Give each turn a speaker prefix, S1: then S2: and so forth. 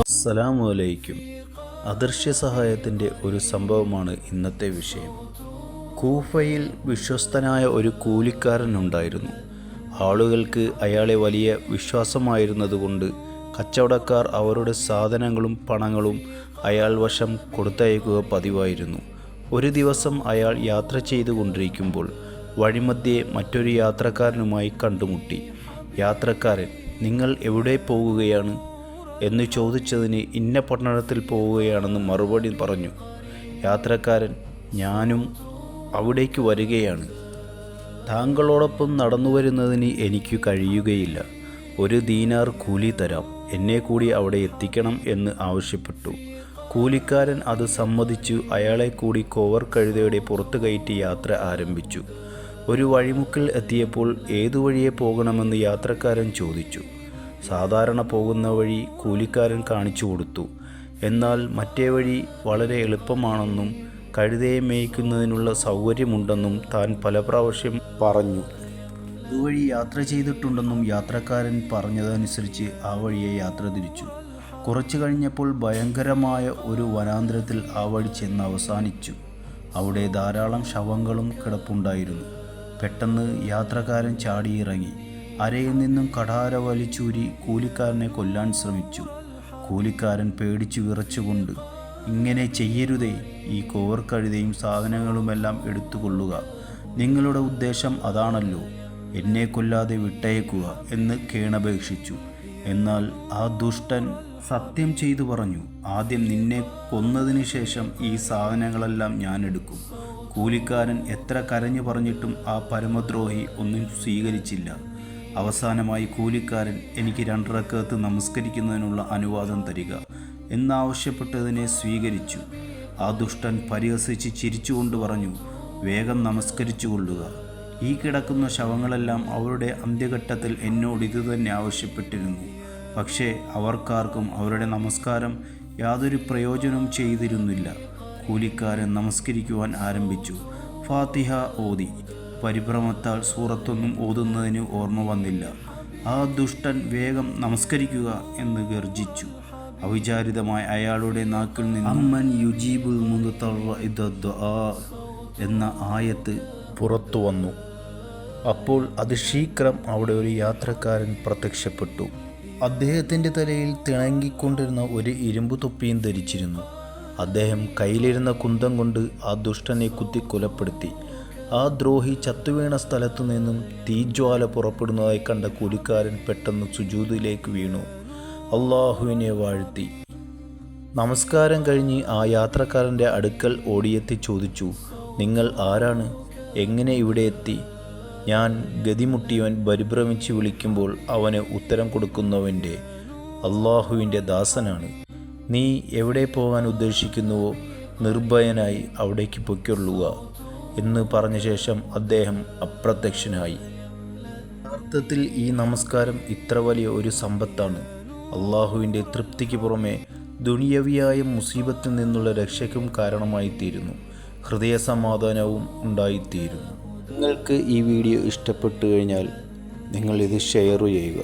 S1: അസ്സലാമലൈക്കും. അദൃശ്യ സഹായത്തിന്റെ ഒരു സംഭവമാണ് ഇന്നത്തെ വിഷയം. കൂഫയിൽ വിശ്വസ്തനായ ഒരു കൂലിക്കാരൻ ഉണ്ടായിരുന്നു. ആളുകൾക്ക് അയാളെ വലിയ വിശ്വാസമായിരുന്നതുകൊണ്ട് കച്ചവടക്കാർ അവരുടെ സാധനങ്ങളും പണങ്ങളും അയാൾ വശം കൊടുത്തയക്കുക പതിവായിരുന്നു. ഒരു ദിവസം അയാൾ യാത്ര ചെയ്തുകൊണ്ടിരിക്കുമ്പോൾ വഴിമധ്യേ മറ്റൊരു യാത്രക്കാരനുമായി കണ്ടുമുട്ടി. യാത്രക്കാരൻ നിങ്ങൾ എവിടെ പോകുകയാണ്? എന്ന് ചോദിച്ചതിന് ഇന്ന പട്ടണത്തിൽ പോവുകയാണെന്ന് മറുപടി പറഞ്ഞു. യാത്രക്കാരൻ ഞാനും അവിടേക്ക് വരികയാണ്. താങ്കളോടൊപ്പം നടന്നു വരുന്നതിന് എനിക്ക് കഴിയുകയില്ല. ഒരു ദീനാർ കൂലി തരാം. എന്നെ കൂടി അവിടെ എത്തിക്കണം എന്ന് ആവശ്യപ്പെട്ടു. കൂലിക്കാരൻ അത് സമ്മതിച്ചു. അയാളെ കൂടി കോവർ കഴുതയുടെ പുറത്തു കയറ്റി യാത്ര ആരംഭിച്ചു. ഒരു വഴിമുക്കിൽ എത്തിയപ്പോൾ ഏതു വഴിയെ പോകണമെന്ന് യാത്രക്കാരൻ ചോദിച്ചു. സാധാരണ പോകുന്ന വഴി കൂലിക്കാരൻ കാണിച്ചു കൊടുത്തു. എന്നാൽ മറ്റേ വഴി വളരെ എളുപ്പമാണെന്നും കഴുതയെ മേയ്ക്കുന്നതിനുള്ള സൗകര്യമുണ്ടെന്നും താൻ പല പ്രാവശ്യം പറഞ്ഞു. ഇതുവഴി യാത്ര ചെയ്തിട്ടുണ്ടെന്നും യാത്രക്കാരൻ പറഞ്ഞതനുസരിച്ച് ആ വഴിയെ യാത്ര തിരിച്ചു. കുറച്ചു കഴിഞ്ഞപ്പോൾ ഭയങ്കരമായ ഒരു വനാന്തരത്തിൽ ആ വഴി ചെന്ന് അവസാനിച്ചു. അവിടെ ധാരാളം ശവങ്ങളും കിടപ്പുണ്ടായിരുന്നു. പെട്ടെന്ന് യാത്രക്കാരൻ ചാടിയിറങ്ങി. അരയിൽ നിന്നും കടാര വലിച്ചൂരി കൂലിക്കാരനെ കൊല്ലാൻ ശ്രമിച്ചു. കൂലിക്കാരൻ പേടിച്ചു വിറച്ചുകൊണ്ട് ഇങ്ങനെ ചെയ്യരുതേ ഈ കോവർ കഴുതയും സാധനങ്ങളുമെല്ലാം എടുത്തുകൊള്ളുക. നിങ്ങളുടെ ഉദ്ദേശം അതാണല്ലോ എന്നെ കൊല്ലാതെ വിട്ടയക്കുക എന്ന് കേണപേക്ഷിച്ചു. എന്നാൽ ആ ദുഷ്ടൻ സത്യം ചെയ്തു പറഞ്ഞു ആദ്യം നിന്നെ കൊന്നതിന് ശേഷം ഈ സാധനങ്ങളെല്ലാം ഞാൻ എടുക്കും. കൂലിക്കാരൻ എത്ര കരഞ്ഞു പറഞ്ഞിട്ടും ആ പരമദ്രോഹി ഒന്നും സ്വീകരിച്ചില്ല. അവസാനമായി കൂലിക്കാരൻ എനിക്ക് രണ്ടിറക്കത്ത് നമസ്കരിക്കുന്നതിനുള്ള അനുവാദം തരിക എന്നാവശ്യപ്പെട്ടതിനെ സ്വീകരിച്ചു. ആ ദുഷ്ടൻ പരിഹസിച്ച് ചിരിച്ചുകൊണ്ട് പറഞ്ഞു വേഗം നമസ്കരിച്ചു കൊള്ളുക ഈ കിടക്കുന്ന ശവങ്ങളെല്ലാം അവരുടെ അന്ത്യഘട്ടത്തിൽ എന്നോട് ഇതുതന്നെ ആവശ്യപ്പെട്ടിരുന്നു. പക്ഷേ അവർക്കാർക്കും അവരുടെ നമസ്കാരം യാതൊരു പ്രയോജനവും ചെയ്തിരുന്നില്ല. കൂലിക്കാരൻ നമസ്കരിക്കുവാൻ ആരംഭിച്ചു. ഫാത്തിഹ ഓതി. പരിഭ്രമത്താൽ സൂറത്തൊന്നും ഓതുന്നതിന് ഓർമ്മ വന്നില്ല. ആ ദുഷ്ടൻ വേഗം നമസ്കരിക്കുക എന്ന് ഗർജിച്ചു അവിചാരിതമായി അയാളുടെ നാക്കിൽ നിന്ന് അമ്മൻ യുജീബുൽ എന്ന ആയത്ത് പുറത്തു വന്നു. അപ്പോൾ അതിശീഘ്രം അവിടെ ഒരു യാത്രക്കാരൻ പ്രത്യക്ഷപ്പെട്ടു. അദ്ദേഹത്തിന്റെ തലയിൽ തിണങ്ങിക്കൊണ്ടിരുന്ന ഒരു ഇരുമ്പ് തൊപ്പിയും ധരിച്ചിരുന്നു. അദ്ദേഹം കയ്യിലിരുന്ന കുന്തം കൊണ്ട് ആ ദുഷ്ടനെ കുത്തി കൊലപ്പെടുത്തി. ആ ദ്രോഹി ചത്തുവീണ സ്ഥലത്തു നിന്നും തീജ്വാല പുറപ്പെടുന്നതായി കണ്ട കൂലിക്കാരൻ പെട്ടെന്ന് സുജൂതിലേക്ക് വീണു. അള്ളാഹുവിനെ വാഴ്ത്തി. നമസ്കാരം കഴിഞ്ഞ് ആ യാത്രക്കാരന്റെ അടുക്കൽ ഓടിയെത്തി ചോദിച്ചു നിങ്ങൾ ആരാണ്? എങ്ങനെ ഇവിടെ എത്തി? ഞാൻ ഗതിമുട്ടിയവൻ പരിഭ്രമിച്ച് വിളിക്കുമ്പോൾ അവന് ഉത്തരം കൊടുക്കുന്നവന്റെ അള്ളാഹുവിന്റെ ദാസനാണ്. നീ എവിടെ പോകാൻ ഉദ്ദേശിക്കുന്നുവോ നിർഭയനായി അവിടേക്ക് പൊയ്ക്കൊള്ളുക എന്ന് പറഞ്ഞ ശേഷം അദ്ദേഹം അപ്രത്യക്ഷനായി. അർത്ഥത്തിൽ ഈ നമസ്കാരം ഇത്ര വലിയ ഒരു സമ്പത്താണ്. അള്ളാഹുവിന്റെ തൃപ്തിക്ക് പുറമെ ദുനിയവിയായ മുസീബത്തിൽ നിന്നുള്ള രക്ഷയ്ക്കും കാരണമായിത്തീരുന്നു. ഹൃദയ സമാധാനവും ഉണ്ടായിത്തീരുന്നു. നിങ്ങൾക്ക് ഈ വീഡിയോ ഇഷ്ടപ്പെട്ടു കഴിഞ്ഞാൽ നിങ്ങൾ ഇത് ഷെയർ ചെയ്യുക.